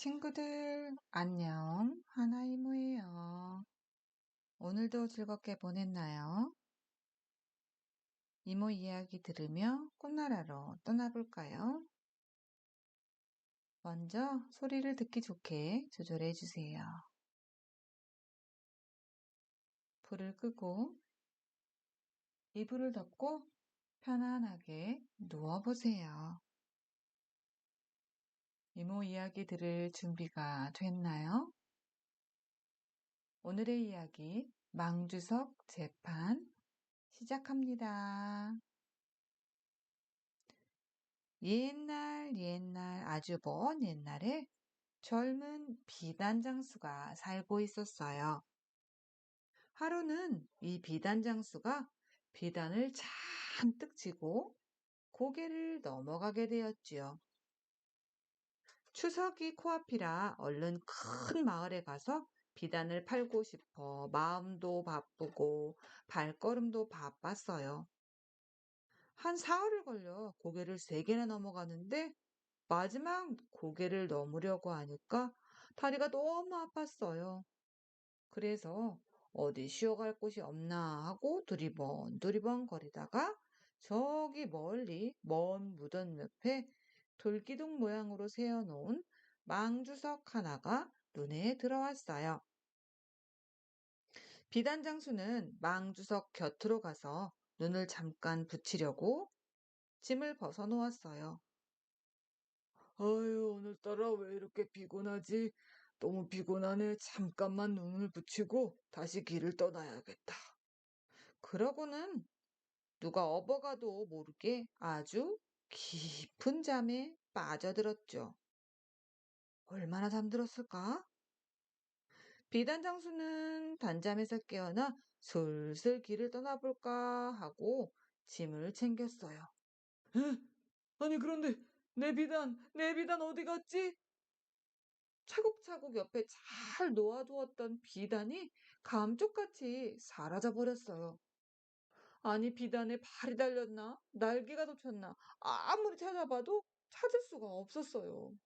친구들, 안녕. 하나이모예요. 오늘도 즐겁게 보냈나요? 이모 이야기 들으며 꽃나라로 떠나볼까요? 먼저 소리를 듣기 좋게 조절해 주세요. 불을 끄고 이불을 덮고 편안하게 누워보세요. 이모 이야기 들을 준비가 됐나요? 오늘의 이야기 망주석 재판 시작합니다. 옛날 옛날 아주 먼 옛날에 젊은 비단 장수가 살고 있었어요. 하루는 이 비단 장수가 비단을 잔뜩 지고 고개를 넘어가게 되었지요. 추석이 코앞이라 얼른 큰 마을에 가서 비단을 팔고 싶어 마음도 바쁘고 발걸음도 바빴어요. 한 사흘을 걸려 고개를 세 개나 넘어가는데 마지막 고개를 넘으려고 하니까 다리가 너무 아팠어요. 그래서 어디 쉬어갈 곳이 없나 하고 두리번 두리번 거리다가 저기 멀리 먼 무덤 옆에 돌기둥 모양으로 세워놓은 망주석 하나가 눈에 들어왔어요. 비단 장수는 망주석 곁으로 가서 눈을 잠깐 붙이려고 짐을 벗어 놓았어요. 아유, 오늘따라 왜 이렇게 피곤하지? 너무 피곤하네. 잠깐만 눈을 붙이고 다시 길을 떠나야겠다. 그러고는 누가 업어가도 모르게 아주 깊은 잠에 빠져들었죠. 얼마나 잠들었을까? 비단 장수는 단잠에서 깨어나 슬슬 길을 떠나볼까 하고 짐을 챙겼어요. 에? 아니, 그런데 내 비단, 내 비단 어디 갔지? 차곡차곡 옆에 잘 놓아두었던 비단이 감쪽같이 사라져 버렸어요. 아니, 비단에 발이 달렸나? 날개가 덮쳤나? 아무리 찾아봐도 찾을 수가 없었어요.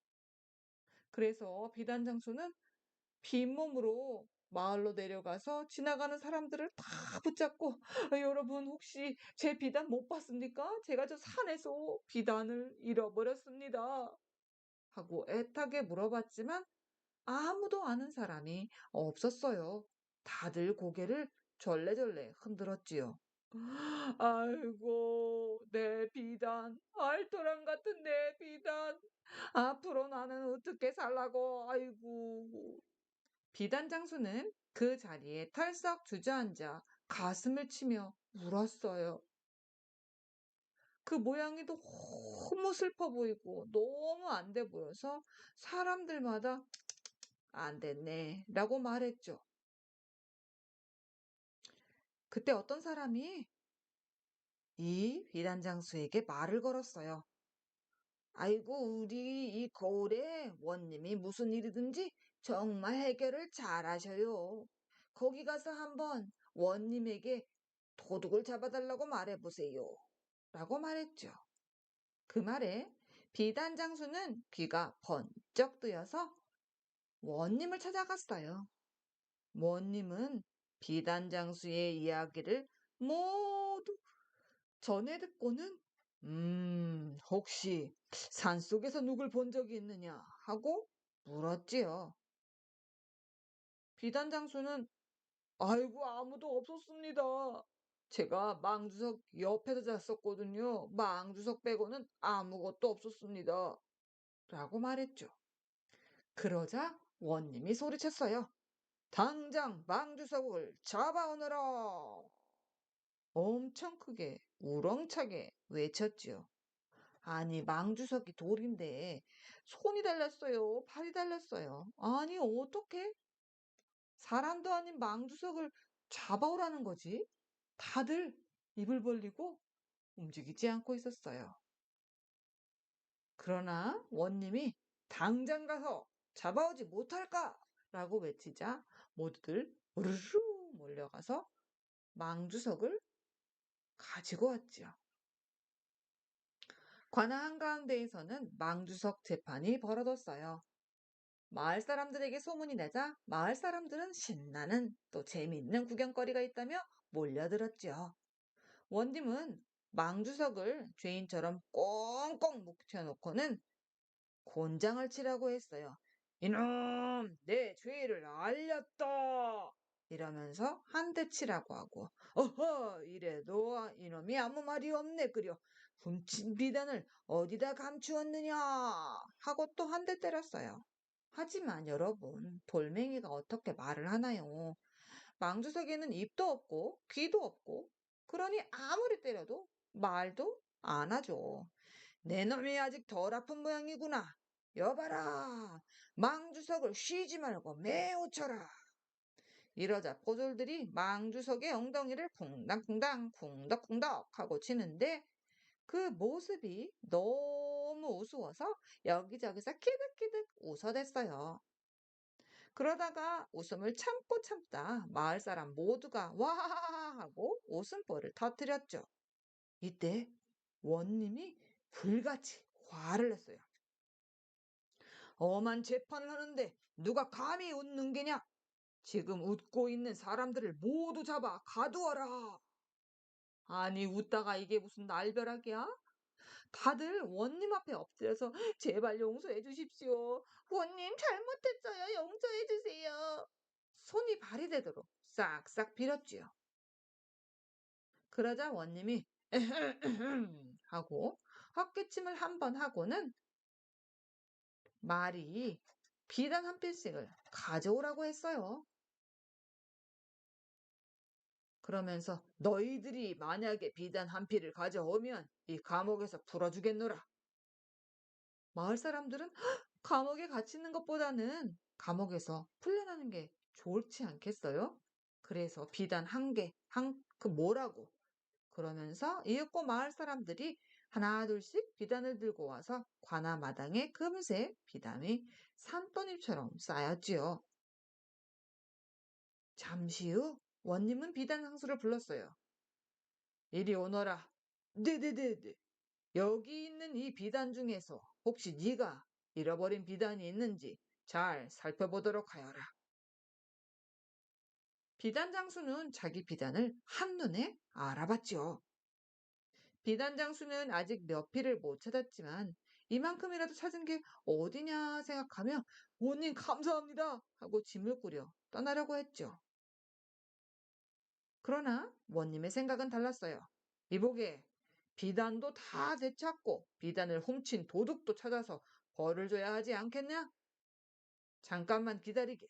그래서 비단 장수는 빈몸으로 마을로 내려가서 지나가는 사람들을 다 붙잡고 "아, 여러분 혹시 제 비단 못 봤습니까? 제가 저 산에서 비단을 잃어버렸습니다. 하고 애타게 물어봤지만 아무도 아는 사람이 없었어요. 다들 고개를 절레절레 흔들었지요. 아이고, 내 비단, 알토란 같은 내 비단. 앞으로 나는 어떻게 살라고, 아이고. 비단 장수는 그 자리에 털썩 주저앉아 가슴을 치며 울었어요. 그 모양이 너무 슬퍼 보이고 너무 안 돼 보여서 사람들마다 안 됐네 라고 말했죠. 그때 어떤 사람이 이 비단 장수에게 말을 걸었어요. 아이고, 우리 이 거울에 원님이 무슨 일이든지 정말 해결을 잘 하셔요. 거기 가서 한번 원님에게 도둑을 잡아달라고 말해보세요. 라고 말했죠. 그 말에 비단 장수는 귀가 번쩍 뜨여서 원님을 찾아갔어요. 원님은 비단 장수의 이야기를 모두 전해 듣고는 음, 혹시 산속에서 누굴 본 적이 있느냐 하고 물었지요. 비단 장수는 아이고 아무도 없었습니다. 제가 망주석 옆에서 잤었거든요. 망주석 빼고는 아무것도 없었습니다. 라고 말했죠. 그러자 원님이 소리쳤어요. 당장 망주석을 잡아오너라. 엄청 크게 우렁차게 외쳤지요. 아니 망주석이 돌인데 손이 달렸어요. 발이 달렸어요. 아니 어떻게 사람도 아닌 망주석을 잡아오라는 거지? 다들 입을 벌리고 움직이지 않고 있었어요. 그러나 원님이 당장 가서 잡아오지 못할까? 라고 외치자 모두들 우르르 몰려가서 망주석을 가지고 왔지요. 관아 한가운데에서는 망주석 재판이 벌어졌어요. 마을 사람들에게 소문이 나자 마을 사람들은 신나는 또 재미있는 구경거리가 있다며 몰려들었죠. 원님은 망주석을 죄인처럼 꽁꽁 묵혀놓고는 곤장을 치라고 했어요. 이놈, 내 죄를 알렸다! 이러면서 한 대 치라고 하고, 어허, 이래도 이놈이 아무 말이 없네, 그려. 훔친 비단을 어디다 감추었느냐? 하고 또 한 대 때렸어요. 하지만 여러분, 돌멩이가 어떻게 말을 하나요? 망주석에는 입도 없고 귀도 없고 그러니 아무리 때려도 말도 안 하죠. 내 놈이 아직 덜 아픈 모양이구나. 여봐라. 망주석을 쉬지 말고 매우 쳐라. 이러자 포졸들이 망주석의 엉덩이를 쿵당쿵당 쿵덕쿵덕 하고 치는데 그 모습이 너무 우스워서 여기저기서 키득키득 웃어댔어요. 그러다가 웃음을 참고 참다 마을 사람 모두가 와 하고 웃음보를 터뜨렸죠. 이때 원님이 불같이 화를 냈어요. 엄한 재판을 하는데 누가 감히 웃는 게냐? 지금 웃고 있는 사람들을 모두 잡아 가두어라. 아니 웃다가 이게 무슨 날벼락이야? 다들 원님 앞에 엎드려서 제발 용서해 주십시오. 원님 잘못했어요. 용서해 주세요. 손이 발이 되도록 싹싹 빌었지요. 그러자 원님이 하고 헛기침을 한 번 하고는 말이 비단 한 필씩을 가져오라고 했어요. 그러면서 너희들이 만약에 비단 한 필을 가져오면 이 감옥에서 풀어주겠노라. 마을 사람들은 감옥에 갇히는 것보다는 감옥에서 풀려나는 게 좋지 않겠어요? 그래서 비단 한 개, 한, 그 뭐라고? 그러면서 이윽고 마을 사람들이 하나 둘씩 비단을 들고 와서 관아 마당에 금세 비단이 산더미처럼 쌓였지요. 잠시 후 원님은 비단 상수를 불렀어요. 이리 오너라. 네네네네. 여기 있는 이 비단 중에서 혹시 네가 잃어버린 비단이 있는지 잘 살펴보도록 하여라. 비단 장수는 자기 비단을 한눈에 알아봤지요. 비단 장수는 아직 몇 피를 못 찾았지만 이만큼이라도 찾은 게 어디냐 생각하며 원님 감사합니다 하고 짐을 꾸려 떠나려고 했죠. 그러나 원님의 생각은 달랐어요. 이보게 비단도 다 되찾고 비단을 훔친 도둑도 찾아서 벌을 줘야 하지 않겠냐? 잠깐만 기다리게.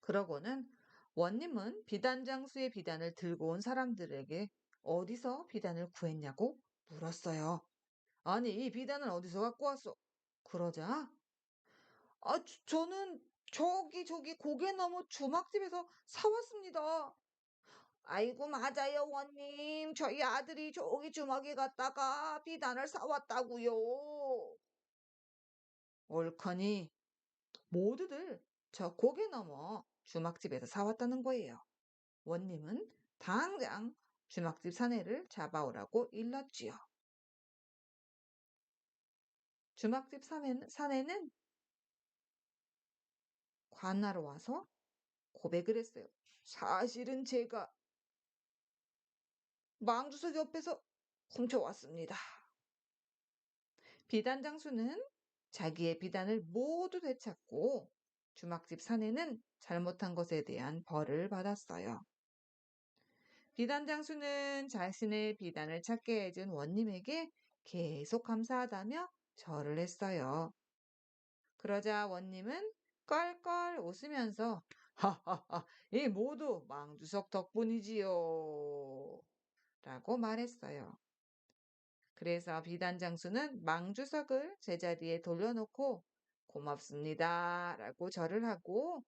그러고는 원님은 비단 장수의 비단을 들고 온 사람들에게 어디서 비단을 구했냐고 물었어요. 아니, 이 비단은 어디서 갖고 왔어? 그러자, 아, 저, 는 저기, 저기 고개 너머 주막집에서 사왔습니다. 아이고, 맞아요, 원님. 저희 아들이 저기 주막에 갔다가 비단을 사왔다고요. 옳거니, 모두들 저 고개 넘어 주막집에서 사왔다는 거예요. 원님은 당장 주막집 사내를 잡아오라고 일렀지요. 주막집 사내는, 관하러 와서 고백을 했어요. 사실은 제가 망주석 옆에서 훔쳐왔습니다. 비단 장수는 자기의 비단을 모두 되찾고 주막집 사내는 잘못한 것에 대한 벌을 받았어요. 비단 장수는 자신의 비단을 찾게 해준 원님에게 계속 감사하다며 절을 했어요. 그러자 원님은 껄껄 웃으면서 하하하 이 모두 망주석 덕분이지요. 라고 말했어요. 그래서 비단 장수는 망주석을 제자리에 돌려놓고 고맙습니다. 라고 절을 하고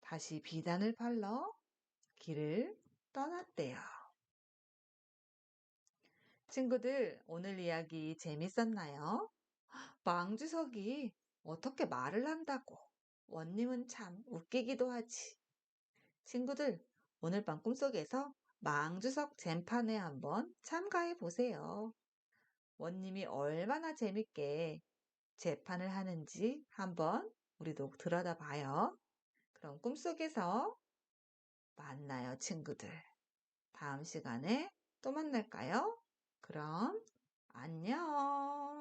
다시 비단을 팔러 길을 떠났대요. 친구들, 오늘 이야기 재밌었나요? 망주석이 어떻게 말을 한다고. 원님은 참 웃기기도 하지. 친구들, 오늘 밤 꿈속에서 망주석 젠판에 한번 참가해 보세요. 원님이 얼마나 재밌게 재판을 하는지 한번 우리도 들여다 봐요. 그럼 꿈속에서 만나요, 친구들. 다음 시간에 또 만날까요? 그럼 안녕.